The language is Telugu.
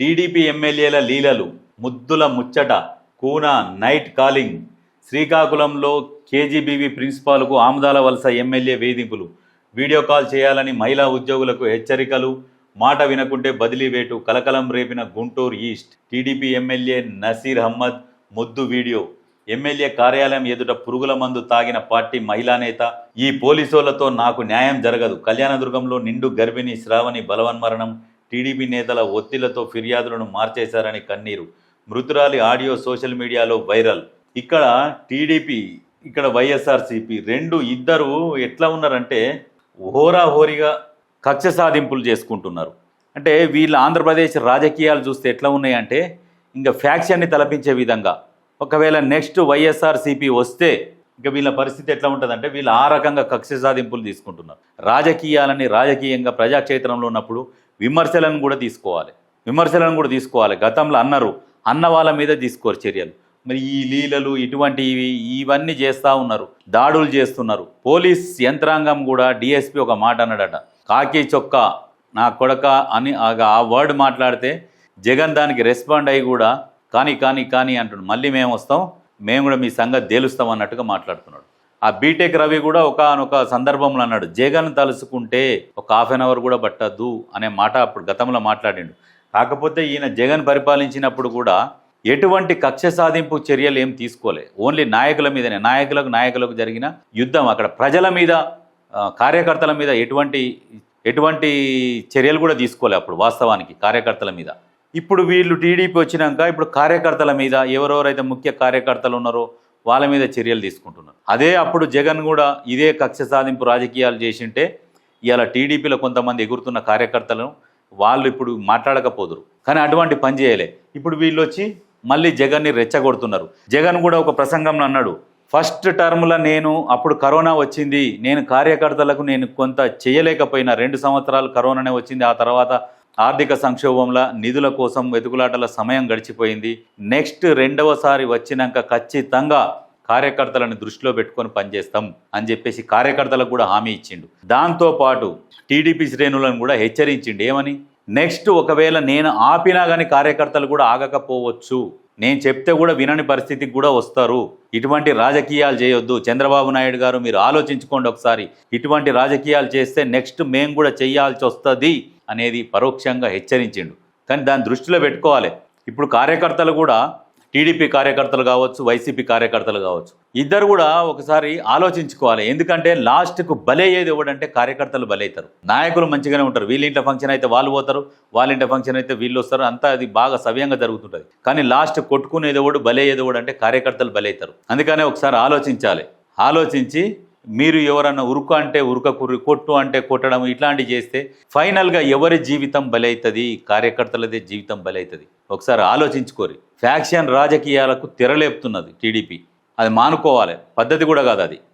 టీడీపీ ఎమ్మెల్యేల లీలలు ముద్దుల ముచ్చట కూన నైట్ కాలింగ్. శ్రీకాకుళంలో కేజీబీవీ ప్రిన్సిపాల్కు ఆముదాల వలస ఎమ్మెల్యే వేధింపులు. వీడియో కాల్ చేయాలని మహిళా ఉద్యోగులకు హెచ్చరికలు. మాట వినకుంటే బదిలీ వేటు కలకలం రేపిన Guntur east. TDP MLA Nasir Ahmed ముద్దు వీడియో. ఎమ్మెల్యే కార్యాలయం ఎదుట పురుగుల మందు తాగిన పార్టీ మహిళా నేత. ఈ పోలీసులతో నాకు న్యాయం జరగదు. కళ్యాణదుర్గంలో నిండు గర్భిణి శ్రావణి బలవన్మరణం. టీడీపీ నేతల ఒత్తిళ్ళతో ఫిర్యాదులను మార్చేశారని కన్నీరు. మృతురాలి ఆడియో సోషల్ మీడియాలో వైరల్. ఇక్కడ టీడీపీ ఇక్కడ వైఎస్ఆర్సీపీ రెండు ఇద్దరు ఎట్లా ఉన్నారంటే హోరాహోరీగా కక్ష సాధింపులు చేసుకుంటున్నారు. అంటే వీళ్ళ ఆంధ్రప్రదేశ్ రాజకీయాలు చూస్తే ఎట్లా ఉన్నాయంటే ఇంకా ఫ్యాక్షన్ని తలపించే విధంగా. ఒకవేళ నెక్స్ట్ వైఎస్ఆర్సీపీ వస్తే ఇంకా వీళ్ళ పరిస్థితి ఎట్లా ఉంటుందంటే వీళ్ళు ఆ రకంగా కక్ష సాధింపులు తీసుకుంటున్నారు. రాజకీయాలని రాజకీయంగా ప్రజాక్షేత్రంలో ఉన్నప్పుడు విమర్శలను కూడా తీసుకోవాలి. విమర్శలను కూడా తీసుకోవాలి. గతంలో అన్నారు. అన్న వాళ్ళ మీద తీసుకోరు చర్యలు. మరి ఈ లీలలు ఇటువంటివి ఇవన్నీ చేస్తూ ఉన్నారు. దాడులు చేస్తున్నారు. పోలీస్ యంత్రాంగం కూడా డిఎస్పి ఒక మాట అన్నాడట. కాకి చొక్క నా కొడక అని ఆ- వర్డ్ మాట్లాడితే జగన్ దానికి రెస్పాండ్ అయ్యి కూడా కానీ కానీ కానీ అంటున్నాడు. మళ్ళీ మేము వస్తాం. మేము కూడా మీ సంగతి తేలుస్తాం అన్నట్టుగా మాట్లాడుతున్నాడు. ఆ బీటెక్ రవి కూడా ఒకనొక సందర్భంలో అన్నాడు జగన్ తలుసుకుంటే ఒక హాఫ్ అన్ అవర్ కూడా పట్టద్దు అనే మాట అప్పుడు గతంలో మాట్లాడిండు. కాకపోతే ఈయన జగన్ పరిపాలించినప్పుడు కూడా ఎటువంటి కక్ష సాధింపు చర్యలు ఏం తీసుకోలే. ఓన్లీ నాయకుల మీదనే నాయకులకు నాయకులకు జరిగిన యుద్ధం. అక్కడ ప్రజల మీద కార్యకర్తల మీద ఎటువంటి ఎటువంటి చర్యలు కూడా తీసుకోలే అప్పుడు వాస్తవానికి కార్యకర్తల మీద. ఇప్పుడు వీళ్ళు టీడీపీ వచ్చినాక ఇప్పుడు కార్యకర్తల మీద ఎవరెవరైతే ముఖ్య కార్యకర్తలు ఉన్నారో వాళ్ళ మీద చర్యలు తీసుకుంటున్నారు. అదే అప్పుడు జగన్ కూడా ఇదే కక్ష సాధింపు రాజకీయాలు చేసింటే ఇలా టీడీపీలో కొంతమంది ఎగురుతున్న కార్యకర్తలను వాళ్ళు ఇప్పుడు మాట్లాడకపోదురు. కానీ అటువంటి పని చేయలే. ఇప్పుడు వీళ్ళు వచ్చి మళ్ళీ జగన్ని రెచ్చగొడుతున్నారు. జగన్ కూడా ఒక ప్రసంగంలో అన్నాడు ఫస్ట్ టర్మ్లో నేను అప్పుడు కరోనా వచ్చింది. నేను కార్యకర్తలకు నేను కొంత చేయలేకపోయినా. రెండు సంవత్సరాలు కరోనానే వచ్చింది. ఆ తర్వాత ఆర్థిక సంక్షోభంలో నిధుల కోసం వెతుకులాటల సమయం గడిచిపోయింది. నెక్స్ట్ రెండవసారి వచ్చినాక ఖచ్చితంగా కార్యకర్తలను దృష్టిలో పెట్టుకొని పనిచేస్తాం అని చెప్పేసి కార్యకర్తలకు కూడా హామీ ఇచ్చిండు. దాంతో పాటు టీడీపీ శ్రేణులను కూడా హెచ్చరించిండు. ఏమని? నెక్స్ట్ ఒకవేళ నేను ఆపినా కానీ కార్యకర్తలు కూడా ఆగకపోవచ్చు. నేను చెప్తే కూడా వినని పరిస్థితికి కూడా వస్తారు. ఇటువంటి రాజకీయాలు చేయొద్దు. చంద్రబాబు నాయుడు గారు మీరు ఆలోచించుకోండి ఒకసారి. ఇటువంటి రాజకీయాలు చేస్తే నెక్స్ట్ మేము కూడా చేయాల్సి వస్తుంది. అనేది పరోక్షంగా హెచ్చరించిండు. కానీ దాన్ని దృష్టిలో పెట్టుకోవాలి. ఇప్పుడు కార్యకర్తలు కూడా టీడీపీ కార్యకర్తలు కావచ్చు వైసీపీ కార్యకర్తలు కావచ్చు ఇద్దరు కూడా ఒకసారి ఆలోచించుకోవాలి. ఎందుకంటే లాస్ట్కు బలయ్యేది ఎవడంటే కార్యకర్తలు బలవుతారు నాయకులు మంచిగానే ఉంటారు. వీళ్ళింట్లో ఫంక్షన్ అయితే వాళ్ళు పోతారు వాళ్ళింట్లో ఫంక్షన్ అయితే వీళ్ళు వస్తారు. అంతా అది బాగా సవ్యంగా జరుగుతుంటుంది. కానీ లాస్ట్ కొట్టుకునేది ఎవడు బలయ్యేది ఎవడు అంటే కార్యకర్తలు బలవుతారు అందుకనే ఒకసారి ఆలోచించాలి. ఆలోచించి మీరు ఎవరన్నా ఉరుకు అంటే ఉరుక కుర్రి కొట్టు అంటే కొట్టడం ఇట్లాంటివి చేస్తే ఫైనల్గా ఎవరి జీవితం బలవుతుంది కార్యకర్తలదే జీవితం బలవుతుంది ఒకసారి ఆలోచించుకోరి. ఫ్యాక్షన్ రాజకీయాలకు తెరలేపుతున్నది టీడీపీ. అది మానుకోవాలి. పద్ధతి కూడా కాదు అది.